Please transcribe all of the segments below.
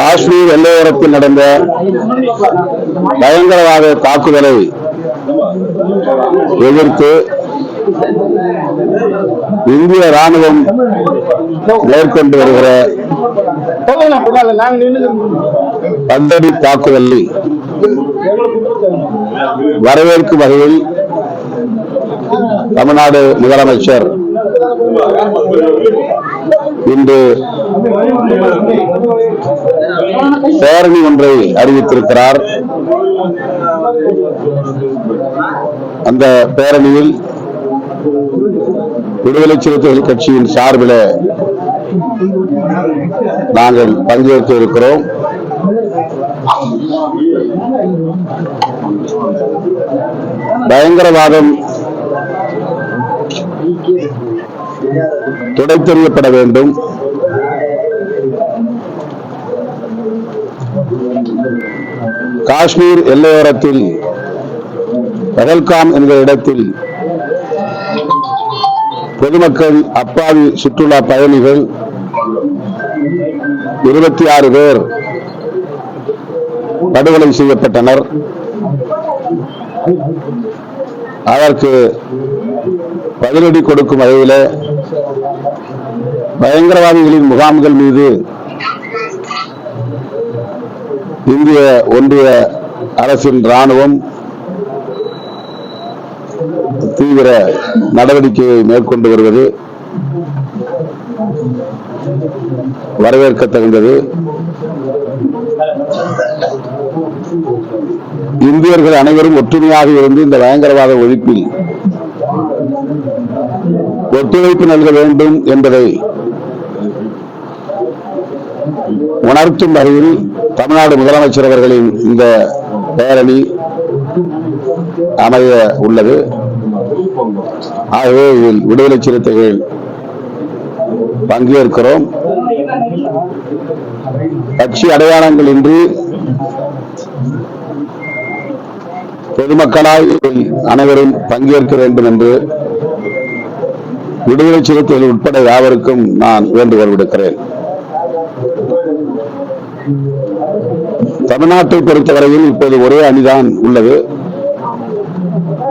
காஷ்மீர் எல்லையோரத்தில் நடந்த பயங்கரவாத தாக்குதலை எதிர்த்து இந்திய ராணுவம் மேற்கொண்டு வருகிற பந்தடி தாக்குதலை வரவேற்கும் வகையில் தமிழ்நாடு முதலமைச்சர் இன்று பேரணி ஒன்றை அறிவித்திருக்கிறார். அந்த பேரணியில் விடுதலை சிறுத்தைகள் கட்சியின் சார்பில் நாங்கள் பங்கேற்க இருக்கிறோம். பயங்கரவாதம் துடைத்தெறியப்பட வேண்டும். காஷ்மீர் எல்லையோரத்தில் பகல்காம் என்கிற இடத்தில் பொதுமக்கள் அப்பாவி சுற்றுலா பயணிகள் இருபத்தி ஆறு பேர் படுகொலை செய்யப்பட்டனர். அதற்கு பதிலடி கொடுக்கும் வகையில் பயங்கரவாதிகளின் முகாம்கள் மீது இந்திய ஒன்றிய அரசின் ராணுவம் தீவிர நடவடிக்கையை மேற்கொண்டு வருவது வரவேற்கத்தகுந்தது. இந்தியர்கள் அனைவரும் ஒற்றுமையாக இருந்து இந்த பயங்கரவாத ஒழிப்பில் ஒத்துழைப்பு நல்க வேண்டும் என்பதை உணர்த்தும் வகையில் தமிழ்நாடு முதலமைச்சர் அவர்களின் இந்த பேரணி அமைய உள்ளது. ஆகவே இதில் விடுதலை சிறுத்தைகள் பங்கேற்கிறோம். கட்சி அடையாளங்கள் இன்றி பொதுமக்களாய் அனைவரும் பங்கேற்க வேண்டும் என்று விடுதலை சிறுத்தைகள் உட்பட யாவருக்கும் நான் வேண்டுகோள் விடுக்கிறேன். தமிழ்நாட்டை பொறுத்தவரையில் இப்போது ஒரே அணிதான் உள்ளது.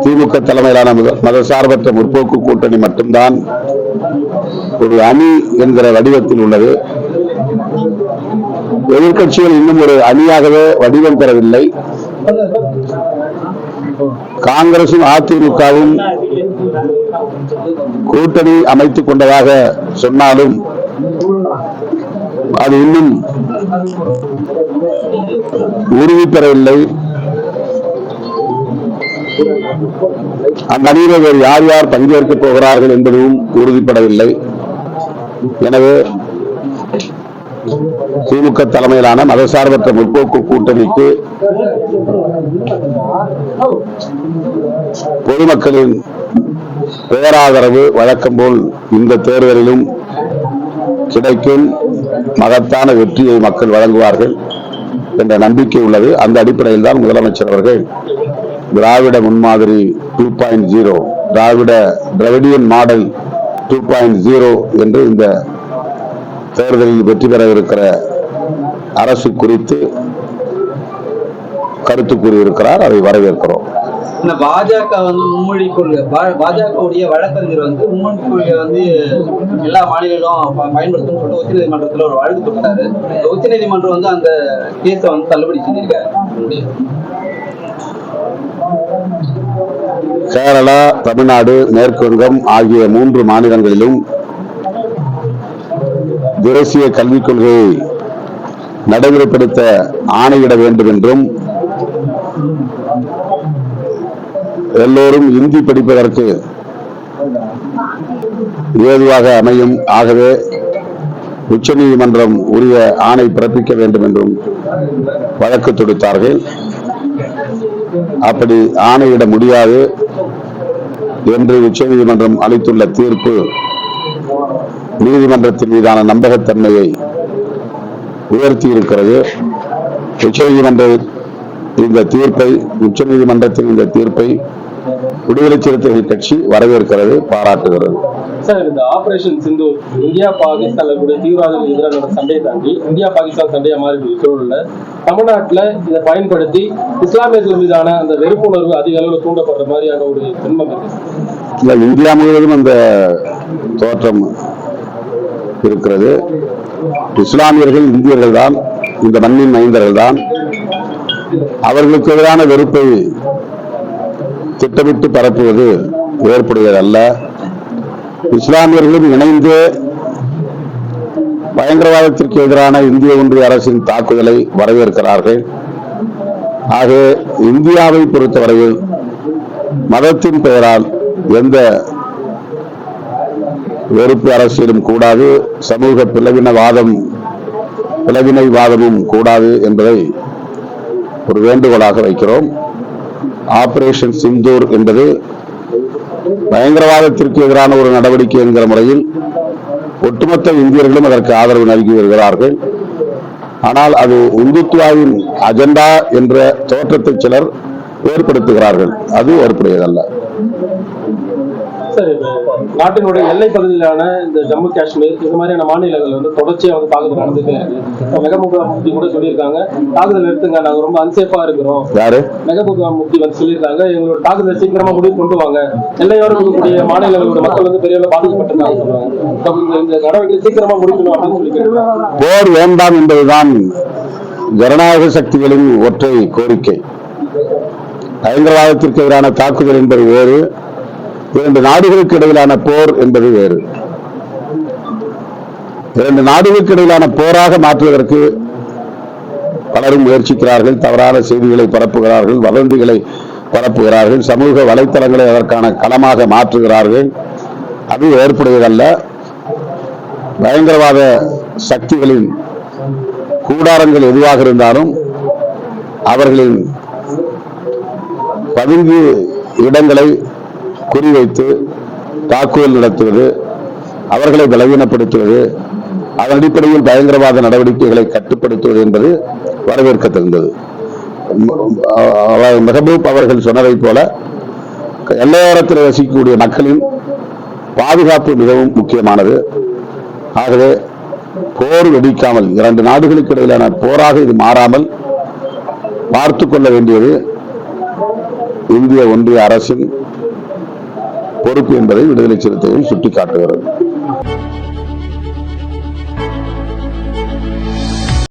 திமுக தலைமையிலான மத- மதசார்பற்ற முற்போக்கு கூட்டணி மட்டும்தான் ஒரு அணி என்கிற வடிவத்தில் உள்ளது. எதிர்கட்சிகள் இன்னும் ஒரு அணியாகவே வடிவம் பெறவில்லை. காங்கிரசும் அதிமுகவும் கூட்டணி அமைத்துக் கொண்டதாக சொன்னாலும் அது இன்னும் உறுதி பெறவில்லை அந்த அணியில் வேறு யார் யார் பங்கேற்கப் போகிறார்கள் என்பதும் உறுதிப்படவில்லை. எனவே திமுக தலைமையிலான மதசார்பற்ற முற்போக்கு கூட்டணிக்கு பொதுமக்களின் பேராதரவு வழக்கம் போல் இந்த தேர்தலிலும் கிடைக்கும் மகத்தான வெற்றியை மக்கள் வழங்குவார்கள் என்ற நம்பிக்கை உள்ளது. அந்த அடிப்படையில் தான் முதலமைச்சர் அவர்கள் திராவிட முன்மாதிரி டூ பாயிண்ட் ஜீரோ திராவிட Dravidian model two point zero என்று இந்த தேர்தலில் வெற்றி பெறவிருக்கிற அரசு குறித்து கருத்து கூறியிருக்கிறார். அதை வரவேற்கிறோம். இந்த பாஜக வந்து மும்மொழி கொள்கை பாஜகவுடைய வழக்கறிஞர் வந்து மும்மொழி கொள்கையை வந்து எல்லா மாநிலங்களும் பயன்படுத்தும் சொல்லிட்டு உச்ச நீதிமன்றத்துல ஒரு வழக்கு போட்டாரு இந்த உச்சநீதிமன்றம் வந்து அந்த கேஸை வந்து தள்ளுபடி செஞ்சிருக்காரு. கேரளா தமிழ்நாடு மேற்கு வங்கம் ஆகிய மூன்று மாநிலங்களிலும் தேசிய கல்விக் கொள்கையை நடைமுறைப்படுத்த ஆணையிட வேண்டும் என்றும் எல்லோரும் இந்தி படிப்பதற்கு ஏதுவாக அமையும். ஆகவே உச்ச நீதிமன்றம் உரிய ஆணை பிறப்பிக்க வேண்டும் என்றும் வழக்கு தொடுத்தார்கள். அப்படி ஆணையிட முடியாது என்று உச்சநீதிமன்றம் அளித்துள்ள தீர்ப்பு நீதிமன்றத்தின் மீதான நம்பகத்தன்மையை உயர்த்தி இருக்கிறது உச்சநீதிமன்ற இந்த தீர்ப்பை உச்ச நீதிமன்றத்தின் இந்த தீர்ப்பை விடுதலை சிறுத்தைகள் கட்சி வரவேற்கிறது பாராட்டுகிறது. சார் இந்த ஆபரேஷன் சிந்தூர் இந்தியா பாகிஸ்தான்ல கூட தீவிரவாதிகள் எதிராக நடந்த சண்டையை தாண்டி இந்தியா பாகிஸ்தான் சண்டையா மாறி சூழல்ல. தமிழ்நாட்டுல இதை பயன்படுத்தி இஸ்லாமியர்கள் மீதான அந்த வெறுப்புணர்வு அதிக அளவுல தூண்டப்படுற மாதிரியான ஒரு இருக்கு இல்ல இந்தியா முழுவதும் அந்த தோற்றம் இருக்கிறது. இஸ்லாமியர்கள் இந்தியர்கள் தான் இந்த மண்ணின் மைந்தர்கள் தான் அவர்களுக்கு எதிரான வெறுப்பை திட்டமிட்டு பரப்புவது ஏற்படுவதல்ல இஸ்லாமியர்களும் இணைந்து பயங்கரவாதத்திற்கு எதிரான இந்திய ஒன்றிய அரசின் தாக்குதலை வரவேற்கிறார்கள். ஆக இந்தியாவை பொறுத்தவரையில் மதத்தின் பெயரால் எந்த வெறுப்பு அரசியலும் கூடாது சமூக பிளவினவாதம் பிளவினைவாதமும் கூடாது என்பதை ஒரு வேண்டுகோளாக வைக்கிறோம். ஆபரேஷன் சிந்தூர் என்பது பயங்கரவாதத்திற்கு எதிரான ஒரு நடவடிக்கை என்கிற முறையில் ஒட்டுமொத்த இந்தியர்களும் அதற்கு ஆதரவு நல்கி வருகிறார்கள். ஆனால் அது இந்துத்துவாவின் அஜெண்டா என்ற தோற்றத்தை சிலர் ஏற்படுத்துகிறார்கள். அது ஏற்புடையதல்ல. சார் நாட்டினுடைய எல்லை பகுதியிலான இந்த ஜம்மு காஷ்மீர் இந்த மாதிரியான மாநிலங்கள் வந்து தொடர்ச்சியா வந்து தாக்குதல் நடந்துட்டே மெகபூபா முஃப்தி கூட சொல்லியிருக்காங்க. தாக்குதல் நிறுத்துங்க நாங்க ரொம்ப அன்சேஃபா இருக்கிறோம். யாரு? மெகபூபா முஃப்தி வந்து சொல்லியிருக்காங்க. எங்களோட தாக்குதல் சீக்கிரமா முடிவு கொண்டு வாங்க. எல்லையோரம் இருக்கக்கூடிய மாநிலங்களோட மக்கள் வந்து பெரிய அளவுல பாதிக்கப்பட்டிருக்காங்க இந்த- நடவடிக்கை சீக்கிரமா முடிக்கணும் அப்படின்னு சொல்லி போர் வேண்டாம் என்பதுதான் ஜனநாயக சக்திகளின் ஒற்றை கோரிக்கை. பயங்கரவாதத்திற்கு எதிரான தாக்குதல் என்பது வேறு இரண்டு நாடுகளுக்கு இடையிலான போர் என்பது வேறு. இரண்டு நாடுகளுக்கு இடையிலான போராக மாற்றுவதற்கு பலரும் முயற்சிக்கிறார்கள் தவறான செய்திகளை பரப்புகிறார்கள் வதந்திகளை பரப்புகிறார்கள் சமூக வலைத்தளங்களை அதற்கான களமாக மாற்றுகிறார்கள். அது ஏற்படுவதல்ல பயங்கரவாத சக்திகளின் கூடாரங்கள் எதுவாக இருந்தாலும் அவர்களின் பதுங்கு இடங்களை குறிவைத்து தாக்குதல் நடத்துவது அவர்களை பலவீனப்படுத்துவது அதன் அடிப்படையில் பயங்கரவாத நடவடிக்கைகளை கட்டுப்படுத்துவது என்பது வரவேற்கத்தகுந்தது. மெஹபூப் அவர்கள் சொன்னதைப் போல எல்லையோரத்தில் வசிக்கக்கூடிய மக்களின் பாதுகாப்பு மிகவும் முக்கியமானது. ஆகவே போர் வெடிக்காமல் இரண்டு நாடுகளுக்கு இடையிலான போராக இது மாறாமல் பார்த்து கொள்ள வேண்டியது இந்திய ஒன்றிய அரசின் பொறுப்பு என்பதை விடுதலை சிறுத்தைகள் சுட்டிக்காட்டுகிறது.